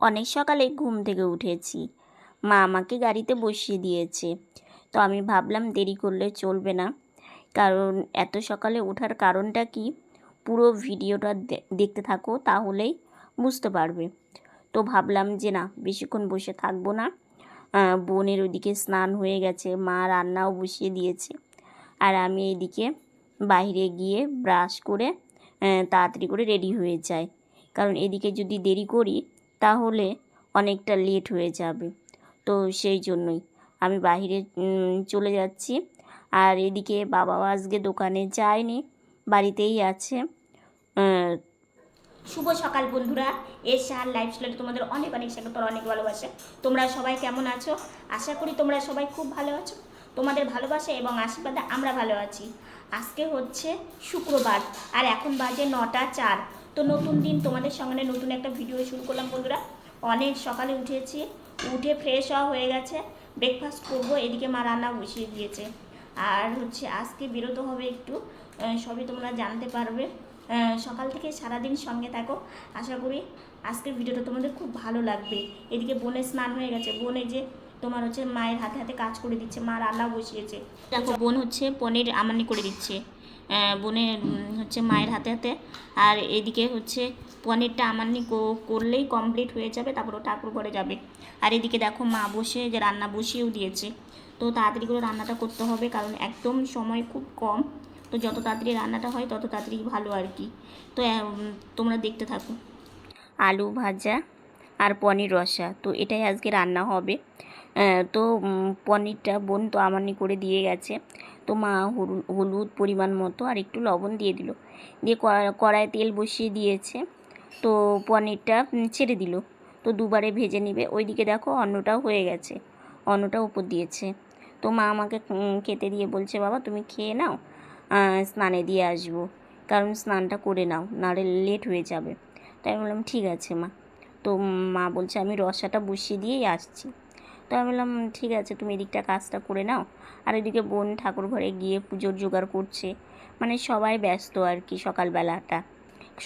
অনেক সকালে ঘুম থেকে উঠেছি। মা আমাকে গাড়িতে বসিয়ে দিয়েছে। তো আমি ভাবলাম দেরি করলে চলবে না। কারণ এত সকালে ওঠার কারণটা কি? পুরো ভিডিওটা দেখতে থাকো, তাহলেই বুঝতে পারবে। তো ভাবলাম যে না, বেশিক্ষণ বসে থাকব না। বোনের ওদিকে স্নান হয়ে গেছে, মা রান্নাও বসিয়ে দিয়েছে। আর আমি এদিকে বাইরে গিয়ে ব্রাশ করে তাড়াতাড়ি করে রেডি হয়ে যাই। কারণ এদিকে যদি দেরি করি তাহলে অনেকটা লেট হয়ে যাবে। তো সেই জন্যই আমি উম, চলে যাচ্ছি। আর এদিকে বাবাও আজকে দোকানে যায়নি বাড়িতেই আছে। শুভ সকাল বন্ধুরা। এসে আর লাইফ স্টাইলে তোমাদের অনেক অনেক স্বাগত অনেক ভালোবাসা। তোমরা সবাই কেমন আছো? আশা করি তোমরা সবাই খুব ভালো আছো। তোমাদের ভালোবাসা এবং আশীর্বাদে আমরা ভালো আছি। আজকে হচ্ছে শুক্রবার আর এখন বাজে নটা চার। তো নতুন দিন তোমাদের সঙ্গে নতুন একটা ভিডিও শুরু করলাম বন্ধুরা। অনেক সকালে উঠেছি, উঠে ফ্রেশ হওয়া হয়ে গেছে। ব্রেকফাস্ট করব, এদিকে মা রান্না বসিয়ে দিয়েছে। আর হচ্ছে আজকে বেরোতে হবে একটু সবই তোমরা জানতে পারবে। সকাল থেকে সারাদিন সঙ্গে থাকো। আশা করি আজকের ভিডিওটা তোমাদের খুব ভালো লাগবে। এদিকে বোনের স্নান হয়ে গেছে। বোনে যে তোমার হচ্ছে মায়ের হাতে হাতে কাজ করে দিচ্ছে, মা রান্না বসিয়েছে। দেখো, বোন হচ্ছে পনির আমানি করে দিচ্ছে। বোনের হচ্ছে মায়ের হাতে হাতে। আর এদিকে হচ্ছে পনিরটা আমানি কো- করলেই কমপ্লিট হয়ে যাবে, তারপর ও ঠাকুর ঘরে যাবে। আর এদিকে দেখো মা বসে, যে রান্না বসিয়েও দিয়েছে। তো তাড়াতাড়ি করে রান্নাটা করতে হবে, কারণ একদম সময় খুব কম। তো যত তাড়াতাড়ি রান্নাটা হয়, তত তাড়াতাড়ি ভালো আর কি। তো তোমরা দেখতে থাকো। আলু ভাজা আর পনির রসা, তো এটাই আজকে রান্না হবে। তো পনিরটা বোন তো আমানি করে দিয়ে গেছে। তো মা হলু- হলুদ পরিমাণ মতো আর একটু লবণ দিয়ে দিল। দিয়ে কড়া- কড়ায় তেল বসিয়ে দিয়েছে। তো পনিরটা ছেড়ে দিল। তো দুবারে ভেজে নিবে। ওইদিকে দেখো অন্নটাও হয়ে গেছে। অন্নটা উপর দিয়েছে। তো মা আমাকে খেতে দিয়ে বলছে, বাবা, তুমি খেয়ে নাও স্নানে দিয়ে আসব। কারণ স্নানটা করে নাও, নাহলে লেট হয়ে যাবে। তাই বললাম, ঠিক আছে মা। তো মা বলছে, আমি রসাটা বসিয়ে দিয়েই আসছি। তো আমি বললাম ঠিক আছে, তুমি এদিকটা কাজটা করে নাও। আর এদিকে বোন ঠাকুর ঘরে গিয়ে পুজোর জোগাড় করছে। মানে সবাই ব্যস্ত আর কি সকালবেলাটা।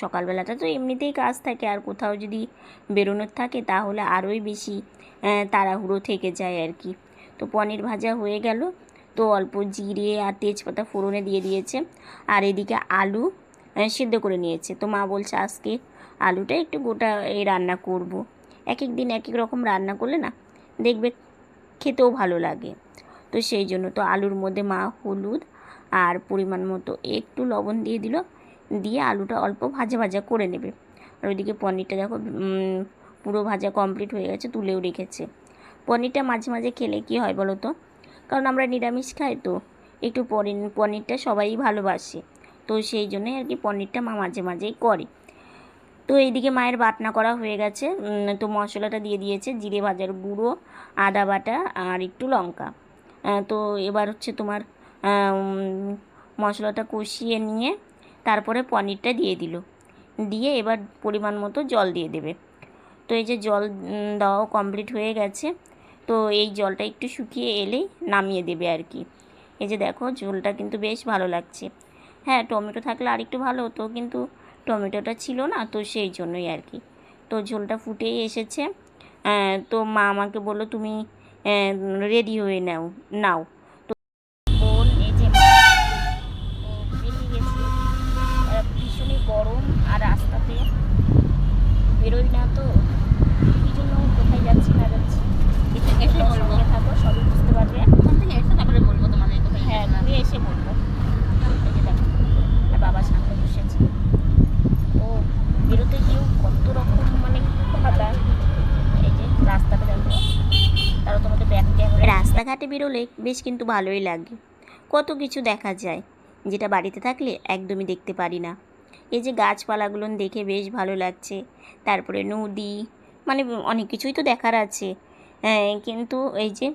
সকালবেলাটা তো এমনিতেই কাজ থাকে, আর কোথাও যদি বেরোনোর থাকে তাহলে আরোই বেশি তাড়াহুড়ো থেকে যায় আর কি। তো পনির ভাজা হয়ে গেল, তো অল্প জিরে আর তেজপাতা ফোড়নে দিয়ে দিয়েছে। আর এদিকে আলু সিদ্ধ করে নিয়েছে। তো মা বলছে, আজকে আলুটা একটু গোটা এই রান্না করব। এক এক দিন এক এক রকম রান্না করলে না দেখবে খেতেও ভালো লাগে। তো সেই জন্য তো আলুর মধ্যে মা হলুদ আর পরিমাণ মতো একটু লবণ দিয়ে দিল, দিয়ে আলুটা অল্প ভাজা ভাজা করে নেবে। আর ওইদিকে পনিরটা দেখো পুরো ভাজা কমপ্লিট হয়ে গেছে, তুলেও রেখেছে। পনিরটা মাঝে মাঝে খেলে কি হয় বলো তো? কারণ আমরা নিরামিষ খাই তো, একটু পনির, পনিরটা সবাই ভালোবাসে। তো সেই জন্যই আর কি পনিরটা মা মাঝে মাঝেই করে। তো এইদিকে মায়ের বাটনা করা হয়ে গেছে। তো মশলাটা দিয়ে দিয়েছে জিরে ভাজার গুঁড়ো, আদা বাটা আর একটু লঙ্কা। তো এবার হচ্ছে তোমার মশলাটা কষিয়ে নিয়ে তারপরে পনিরটা দিয়ে দিল। দিয়ে এবার পরিমাণ মতো জল দিয়ে দেবে। তো এই যে জল দেওয়াও কমপ্লিট হয়ে গেছে। তো এই জলটা একটু শুকিয়ে এলেই নামিয়ে দেবে আর কি। এই যে দেখো ঝোলটা কিন্তু বেশ ভালো লাগছে। হ্যাঁ টমেটো থাকলে আর একটু ভালো হতো, কিন্তু টমেটোটা ছিল না তো সেই জন্যই আর কি। তো ঝোলটা ফুটেই এসেছে। তো মা আমাকে বলল তুমি রেডি হয়ে নাও নাও। তো বোন এই যে বেরিয়ে গেছে। ভীষণই গরম আর রাস্তাতে। বেরোই না তো। এই জন্য কোথায় যাচ্ছি না যাচ্ছি? এসে বলব। থাকো সবই বুঝতে পারবে। ওখান থেকে এসে তারপরে বলব তোমাদের কোথায় হ্যাঁ। এসে বলব এই যে দেখো আর বাবা সামনে বসেছে ও বেরোতে গিয়েও কত রকম মানে কথা এই যে রাস্তাটা দেখো তারও তোমাদের ব্যাক ক্যামেরা রাস্তাঘাটে বেরোলে বেশ কিন্তু ভালোই লাগে। কত কিছু দেখা যায় যেটা বাড়িতে থাকলে একদমই দেখতে পারি না। এই যে গাছপালাগুলো দেখে বেশ ভালো লাগছে তারপরে নদী মানে অনেক কিছুই তো দেখার আছে। হ্যাঁ, কিন্তু এই যে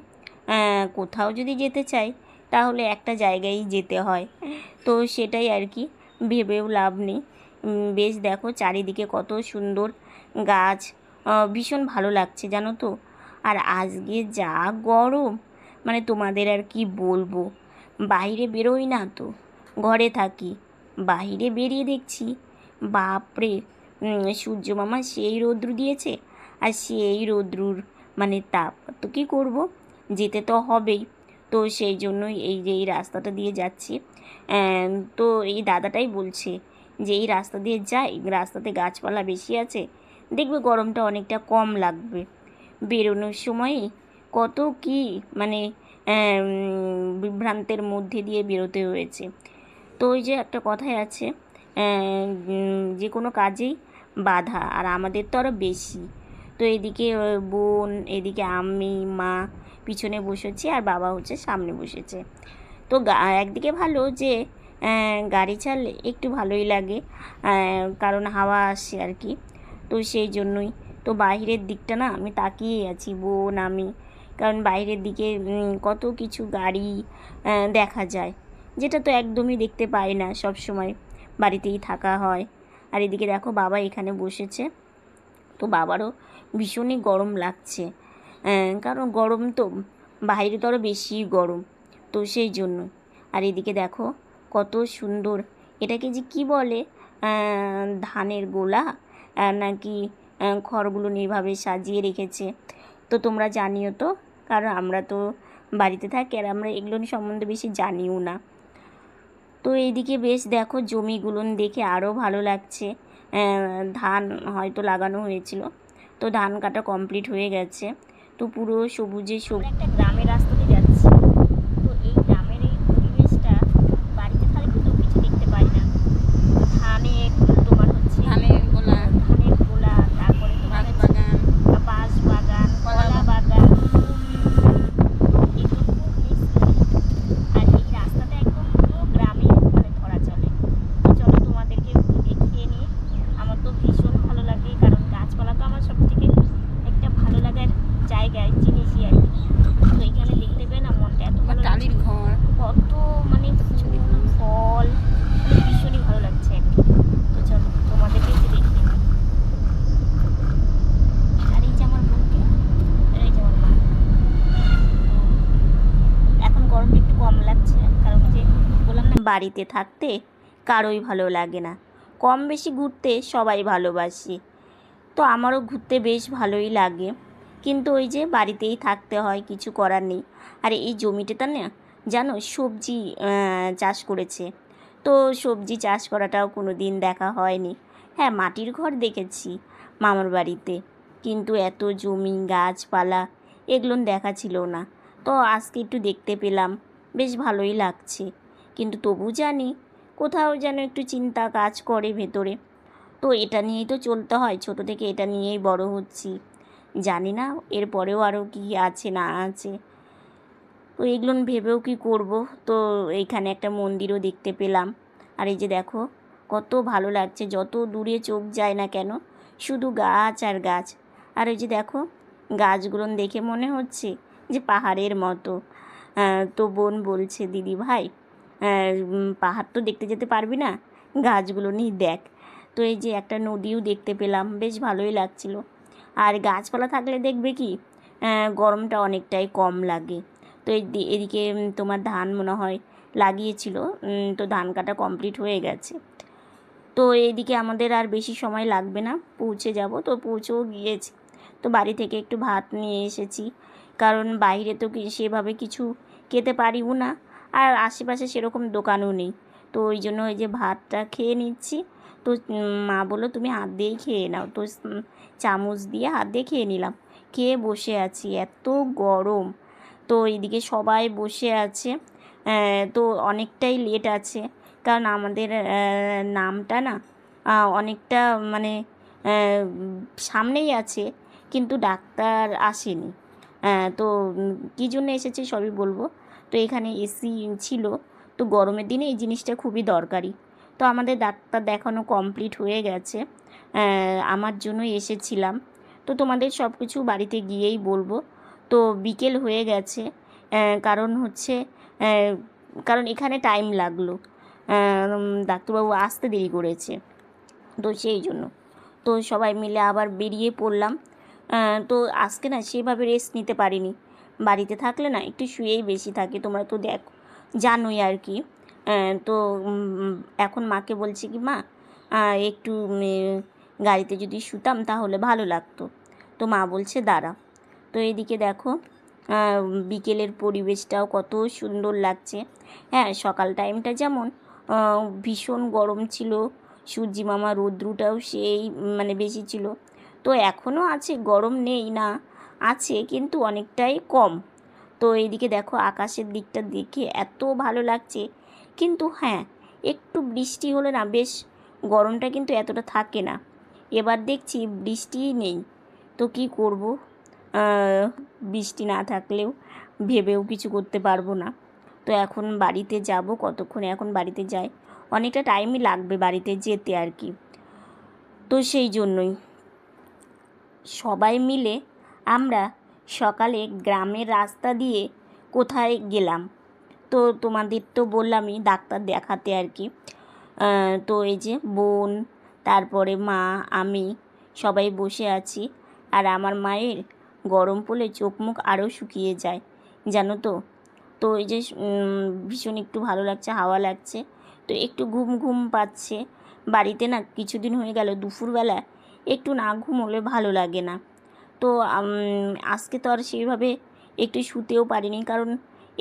কোথাও যদি যেতে চাই তাহলে একটা জায়গায় যেতে হয়। তো সেটাই আর কি ভেবেও লাভ নেই। বেশ দেখো চারিদিকে কত সুন্দর গাছ। ভীষণ ভালো লাগছে জানো তো। আর আজকে যা গরম মানে তোমাদের আর কি বলব? বাইরে বেরোই না তো। ঘরে থাকি। বাইরে বেরিয়ে দেখছি, বাপরে! সূর্য মামা সেই রৌদ্র দিয়েছে আর সেই রোদ্রুর মানে তাপ। তো কী করব? যেতে তো হবেই। তো সেই জন্যই এই যে এই রাস্তাটা দিয়ে যাচ্ছি। তো এই দাদাটাই বলছে যে এই রাস্তা দিয়ে যাই, রাস্তাতে গাছপালা বেশি আছে, দেখবে গরমটা অনেকটা কম লাগবে। বেরোনোর সময়ই কত কি মানে বিভ্রান্তের মধ্যে দিয়ে বেরোতে হয়েছে। তো ওই যে একটা কথাই আছে যে কোনো কাজেই বাধা, আর আমাদের তো আরও বেশি। তো এদিকে বোন, এদিকে আমি, মা পিছনে বসেছি, আর বাবা হচ্ছে সামনে বসেছে। তো একদিকে ভালো যে গাড়ি চাললে একটু ভালোই লাগে কারণ হাওয়া আসে আর কি। তো সেই জন্যই, তো বাইরের দিকটা না, আমি তাকিয়ে আছি, বোন, আমি কারণ বাইরের দিকে কত কিছু গাড়ি দেখা যায়। যেটা তো একদমই দেখতে পাই না সব সময়। বাড়িতেই থাকা হয়। আর এদিকে দেখো বাবা এখানে বসেছে। তো বাবারও ভীষণই গরম লাগছে। কারণ গরম তো, বাইরে তো আরও বেশি গরম। তো সেই জন্য। আর এদিকে দেখো কত সুন্দর, এটাকে যে কি বলে? ধানের গোলা? নাকি খড়গুলো এইভাবে সাজিয়ে রেখেছে। তো তোমরা জানিও তো কারণ আমরা তো বাড়িতে থাকি আর আমরা এগুলো সম্বন্ধে বেশি জানিও না। তো এইদিকে বেশ দেখো জমিগুলো দেখে আরও ভালো লাগছে। ধান হয়তো লাগানো হয়েছিল। তো ধান কাটা কমপ্লিট হয়ে গেছে। তো পুরো সবুজে সবুজ একটা গ্রামের রাস্তাতে যাচ্ছি তো এই গ্রামের এই পরিবেশটা বাড়িতে থাকলে কিন্তু কিছু দেখতে পাই না ধানের তোমার হচ্ছে ধানের গোলা ধানের গোলা তারপরে তোমার বাঁশ হচ্ছে বাগান বাঁশ বাগান কলা কলা বাগান এগুলো খুব মিস করি আর এই রাস্তাটা একদম পুরো গ্রামে মানে ধরা চলে তো চলো তোমাদেরকে একটু দেখিয়ে নিই আমার তো ভীষণ ভালো লাগে কারণ গাছপালা তো আমার সব থেকে একটা ভালো লাগার জায়গায় জিনিসই আর কি তো এখানে দেখতে পেয়ে না মনটা এত ভালো লাগছে টালির ঘর কত মানে ফুল ফল মানে ভীষণই ভালো লাগছে আর কি তো চলো তোমাদেরকে একটু দেখিয়ে নিই আর এই যে আমার বোনকে আর এই যে আমার মা তো এখন গরমটা একটু কম লাগছে কারণ যে বললাম না বাড়িতে থাকতে কারোই ভালো লাগে না। কম বেশি ঘুরতে সবাই ভালোবাসি। তো আমারও ঘুরতে বেশ ভালোই লাগে। কিন্তু ওই যে বাড়িতেই থাকতে হয়, কিছু করার নেই। আর এই জমিটাতে না, জানো সবজি চাষ করেছে। তো সবজি চাষ করাটাও কোনো দিন দেখা হয়নি। হ্যাঁ মাটির ঘর দেখেছি মামার বাড়িতে। কিন্তু এত জমি, গাছপালা, এগুলো দেখা ছিল না। তো আজকে একটু দেখতে পেলাম। বেশ ভালোই লাগছে। কিন্তু তবু জানি কোথাও যেন একটু চিন্তা কাজ করে ভেতরে। তো এটা নিয়েই তো চলতে হয়, ছোট থেকে এটা নিয়েই বড় হচ্ছি। জানি না এরপরেও আরও কি আছে, না আছে। তো এগুলো ভেবেও কি করব? তো এইখানে একটা মন্দিরও দেখতে পেলাম। আর এই যে দেখো, কত ভালো লাগছে, যত দূরে চোখ যায় না কেন, শুধু গাছ আর গাছ। আর ওই যে দেখো, গাছগুলো দেখে মনে হচ্ছে যে পাহাড়ের মতো। তো বোন বলছে, দিদি ভাই পাহাড় তো দেখতে যেতে পারবি না? গাছগুলো নিয়ে দেখ। তো এই যে একটা নদীও দেখতে পেলাম, বেশ ভালোই লাগছিল। আর গাছপালা থাকলে দেখবে কি গরমটা অনেকটাই কম লাগে। তো এদিকে তোমার ধান মনে হয় লাগিয়েছিল তো ধান কাটা কমপ্লিট হয়ে গেছে। তো এদিকে আমাদের আর বেশি সময় লাগবে না, পৌঁছে যাব। তো পৌঁছেও গিয়েছি। তো বাড়ি থেকে একটু ভাত নিয়ে এসেছি। কারণ বাইরে তো সেভাবে কিছু খেতে পারিও না। আর আশেপাশে সেরকম দোকানও নেই। তো ওই জন্য ওই যে ভাতটা খেয়ে নিচ্ছি। তো মা বলল, তুমি হাত দিয়েই খেয়ে নাও। তো চামচ দিয়ে হাত দিয়ে খেয়ে নিলাম। খেয়ে বসে আছি, এত গরম। তো এইদিকে সবাই বসে আছে। তো অনেকটাই লেট আছে। কারণ আমাদের নামটা না অনেকটা মানে সামনেই আছে। কিন্তু ডাক্তার আসেনি। তো কী জন্য এসেছে সবই বলব। এখানে এসি ছিল, তো গরমের দিনে এই জিনিসটা খুবই দরকারি। তো আমাদের ডাক্তার দেখানো কমপ্লিট হয়ে গেছে। আমার জন্য এসেছিলাম। তো তোমাদের সব কিছু বাড়িতে গিয়েই বলব। তো বিকেল হয়ে গেছে। কারণ হচ্ছে কারণ এখানে টাইম লাগল। ডাক্তারবাবু আসতে দেরি করেছে। তো সেই জন্য। তো সবাই মিলে আবার বেরিয়ে পড়লাম। তো আজকে না সেভাবে রেস্ট নিতে পারিনি। বাড়িতে থাকলে না একটু শুয়েই বেশি থাকে। তোমরা তো দেখো, জানোই আর কি। তো এখন মাকে বলছি কি, মা একটু গাড়িতে যদি শুতাম তাহলে ভালো লাগতো। তো মা বলছে, দাঁড়া। তো এদিকে দেখো বিকেলের পরিবেশটাও কত সুন্দর লাগছে। হ্যাঁ সকাল টাইমটা যেমন ভীষণ গরম ছিল, সূর্যি মামা রৌদ্রটাও সেই মানে বেশি ছিল। তো এখনও আছে, গরম নেই না। আছে, কিন্তু অনেকটাই কম। তো এইদিকে দেখো আকাশের দিকটা দেখে এত ভালো লাগছে। কিন্তু হ্যাঁ একটু বৃষ্টি হলে না বেশ গরমটা কিন্তু এতটা থাকে না। এবার দেখছি বৃষ্টিই নেই। তো কি করব? বৃষ্টি না থাকলেও ভেবেও কিছু করতে পারব না। তো এখন বাড়িতে যাব কতক্ষণে? এখন বাড়িতে যাই। অনেকটা টাইমই লাগবে বাড়িতে যেতে আর কি। তো সেই জন্যই। সবাই মিলে আমরা সকালে গ্রামের রাস্তা দিয়ে কোথায় গেলাম? তো তোমাদের তো বললামই ডাক্তার দেখাতে আর কি। তো এই যে বোন, তারপরে মা, আমি সবাই বসে আছি। আর আমার মায়ের গরম পড়লে চোখ মুখ আরও শুকিয়ে যায়, জানো তো? তো এই যে ভীষণ একটু ভালো লাগছে, হাওয়া লাগছে। তো একটু ঘুম ঘুম পাচ্ছে। বাড়িতে না কিছুদিন হয়ে গেল দুপুরবেলা, একটু না ঘুমোলে ভালো লাগে না। তো আজকে তো আর সেইভাবে একটু শুতেও পারিনি, কারণ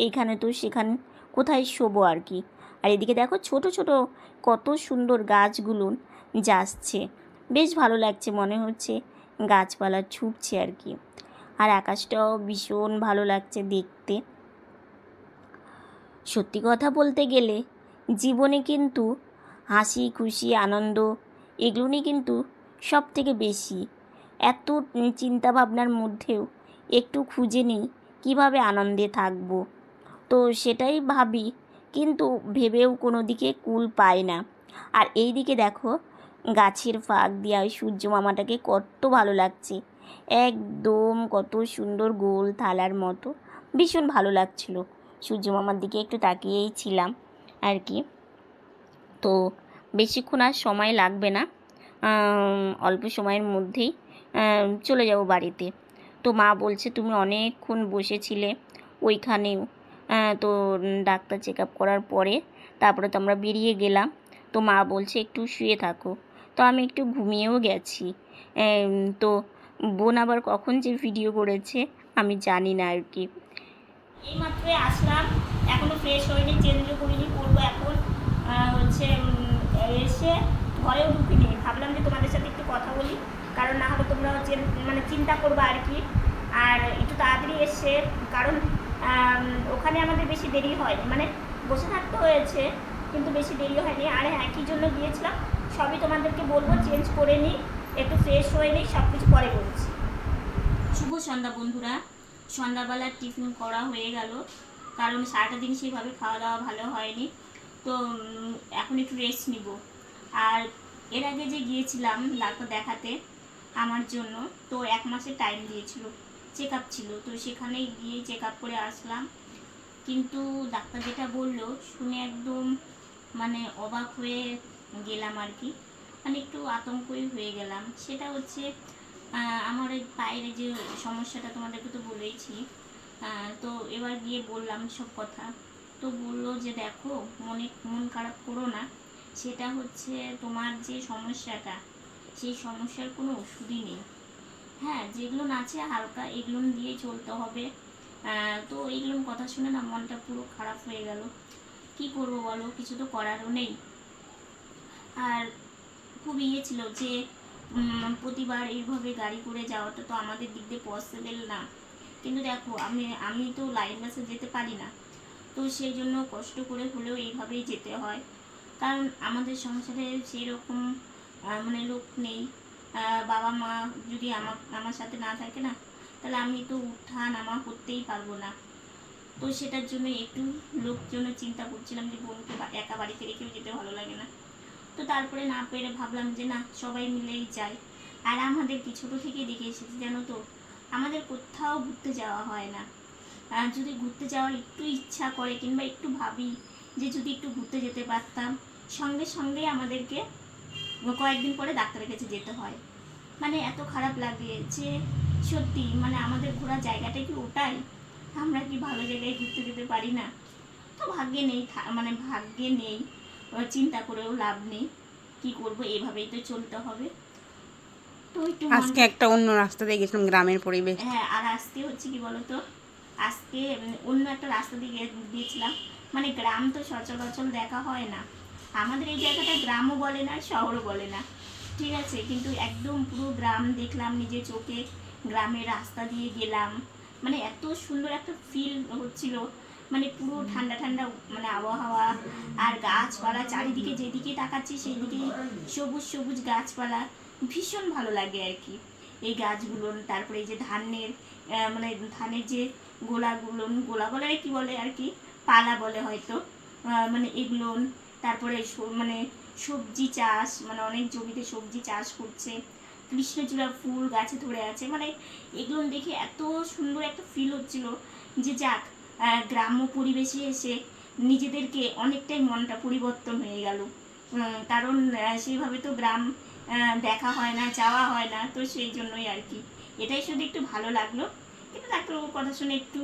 এইখানে তো সেখানে, কোথায় শোবো আর কি। আর এদিকে দেখো ছোট ছোট কত সুন্দর গাছগুলো যাচ্ছে। বেশ ভালো লাগছে, মনে হচ্ছে গাছপালা ছুটছে আর কি। আর আকাশটাও ভীষণ ভালো লাগছে দেখতে। সত্যি কথা বলতে গেলে জীবনে কিন্তু হাসি, খুশি, আনন্দ এগুলোই কিন্তু সব থেকে বেশি এত চিন্তা ভাবনার মধ্যেও একটু খুঁজে নিই কীভাবে আনন্দে থাকব। তো সেটাই ভাবি, কিন্তু ভেবেও কোনো দিকে কুল পায় না। আর এই দিকে দেখো, গাছের ফাঁক দিয়া ওই সূর্য মামাটাকে কত ভালো লাগছে। একদম কত সুন্দর গোল থালার মতো, ভীষণ ভালো লাগছিল। সূর্য মামার দিকে একটু তাকিয়েই ছিলাম আর কি। তো বেশিক্ষণ আর সময় লাগবে না। অল্প সময়ের মধ্যেই চলে যাব বাড়িতে। তো মা বলছে, তুমি অনেকক্ষণ বসেছিলে ওইখানেও। তো ডাক্তার চেক আপ করার পরে তারপরে তো আমরা বেরিয়ে গেলাম। তো মা বলছে, একটু শুয়ে থাকো। তো আমি একটু ঘুমিয়েও গেছি। তো বোন আবার কখন যে ভিডিও করেছে, আমি জানি না আর কি। এইমাত্রই আসলাম এখনও ফ্রেশ হয়নি চেঞ্জও করিনি করব এখন। হচ্ছে এসে ঘরেও ঢুকিনি। ভাবলাম যে তোমাদের সাথে কারণ না হলে তোমরা হচ্ছে মানে চিন্তা করবে আর কি। আর একটু তাড়াতাড়ি এসে, কারণ ওখানে আমাদের বেশি দেরি হয়নি। মানে বসে থাকতে হয়েছে, কিন্তু বেশি দেরি হয়নি। আর হ্যাঁ কী জন্য গিয়েছিলাম। সবই তোমাদেরকে বলব চেঞ্জ করে নিই একটু ফ্রেশ হয়ে নিই সব কিছু পরে বলছি। শুভ সন্ধ্যা বন্ধুরা। সন্ধ্যাবেলার টিফিন করা হয়ে গেল। কারণ সারাটা দিন সেইভাবে খাওয়া দাওয়া ভালো হয়নি। তো এখন একটু রেস্ট নিব। আর এর আগে যে গিয়েছিলাম ডাক্তার দেখাতে আমার জন্য। তো এক মাসের টাইম দিয়েছিল চেক আপ ছিল। তো সেখানে গিয়ে চেক আপ করে আসলাম। কিন্তু ডাক্তার যেটা বলল, শুনে একদম মানে অবাক হয়ে গেলাম আর কি। মানে একটু আতঙ্কই হয়ে গেলাম। সেটা হচ্ছে আমার ওই পায়ের যে সমস্যাটা তোমাদেরকে তো বলেইছি তো এবার গিয়ে বললাম সব কথা। তো বলল যে, দেখো, মনে, মন খারাপ করো না। সেটা হচ্ছে তোমার যে সমস্যাটা সেই সমস্যার কোনো ওষুধই নেই। হ্যাঁ যেগুলো আছে হালকা এগুলো দিয়ে চলতে হবে। তো এইগুলো কথা শুনে না মনটা পুরো খারাপ হয়ে গেল। কি করব বলো? কিছু তো করারও নেই। আর খুব ইয়ে ছিল যে প্রতিবার এইভাবে গাড়ি করে যাওয়াটা তো আমাদের দিক দিয়ে পসিবল না। কিন্তু দেখো, আমি আমি তো লাইন বাসে যেতে পারি না। তো সেই জন্য কষ্ট করে হলেও এইভাবেই যেতে হয়। কারণ আমাদের সংসারে সেই রকম মানে লোক নেই। বাবা মা যদি আমার আমার সাথে না থাকে না, তাহলে আমি তো উঠা নামা করতেই পারব না। তো সেটার জন্য একটু লোকজন চিন্তা করছিলাম যে বোনকে একা বাড়িতে রেখেও যেতে ভালো লাগে না। তো তারপরে না পেরে ভাবলাম যে না, সবাই মিলেই যাই। আর আমাদের কি ছোটো থেকে দেখে এসেছি জানো তো? আমাদের কোথাও ঘুরতে যাওয়া হয় না। যদি ঘুরতে যাওয়ার একটু ইচ্ছা করে কিংবা একটু ভাবি যে যদি একটু ঘুরতে যেতে পারতাম, সঙ্গে সঙ্গে আমাদেরকে কয়েকদিন পরে ডাক্তারের কাছে যেতে হয়। মানে এত খারাপ লাগে যে সত্যি মানে আমাদের ঘোরার জায়গাটা কি ওটাই? আমরা কি ভালো জায়গায় ঘুরতে যেতে পারি না? তো ভাগ্যে নেই মানে ভাগ্যে নেই। চিন্তা করেও লাভ নেই। কি করব এভাবেই তো চলতে হবে। তো একটু আজকে একটা অন্য রাস্তা দিয়ে গেছিলাম গ্রামের পরিবেশ। হ্যাঁ আর আজকে হচ্ছে কি বলতো? আজকে অন্য একটা রাস্তা দিয়ে গিয়েছিলাম। মানে গ্রাম তো সচরাচর দেখা হয় না। আমাদের এই জায়গাটা গ্রামও বলে না, শহরও বলে না। ঠিক আছে, কিন্তু একদম পুরো গ্রাম দেখলাম, নিজের চোখে গ্রামের রাস্তা দিয়ে গেলাম। মানে এত সুন্দর একটা ফিল হচ্ছিল। মানে পুরো ঠান্ডা ঠান্ডা মানে আবহাওয়া আর গাছপালা, চারিদিকে যেদিকে তাকাচ্ছি সেই দিকে সবুজ সবুজ গাছপালা। ভীষণ ভালো লাগে আর কি। এই গাছগুলো, তারপরে এই যে ধানের মানে ধানের যে গোলাগুলো গোলা বলে কি বলে আর কি? পালা বলে হয়তো। মানে এগুলো তারপরে মানে সবজি চাষ মানে অনেক জমিতে সবজি চাষ করছে। কৃষ্ণচূড়া ফুল গাছে ধরে আছে। মানে এগুলো দেখে এত সুন্দর একটা ফিল হচ্ছিল যে যাক গ্রাম্য পরিবেশে এসে নিজেদেরকে অনেকটাই মনটা পরিবর্তন হয়ে গেল। কারণ সেইভাবে তো গ্রাম দেখা হয় না, যাওয়া হয় না, তো সেই জন্যই আর কি। এটাই শুধু একটু ভালো লাগল। কিন্তু ডাক্তারবাবুর কথা শুনে একটু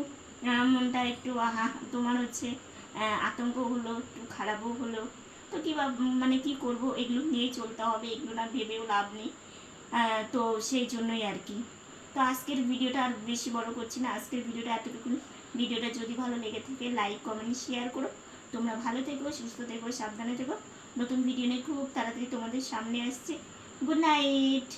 মনটা একটু, আহা, তোমার হচ্ছে আতঙ্ক হলো, একটু খারাপও হলো। তো কি মানে কি করব? এগুলো নিয়েই চলতে হবে, এগুলো না ভেবেও লাভ নেই। তো সেই জন্যই আর কি। তো আজকের ভিডিওটা আর বেশি বড় করছি না। আজকের ভিডিওটা এতটুকু ভিডিওটা যদি ভালো লেগে থাকে লাইক কমেন্ট শেয়ার করো। তোমরা ভালো থেকো, সুস্থ থেকো, সাবধানে থেকো। নতুন ভিডিও নিয়ে খুব তাড়াতাড়ি তোমাদের সামনে আসছে। Good night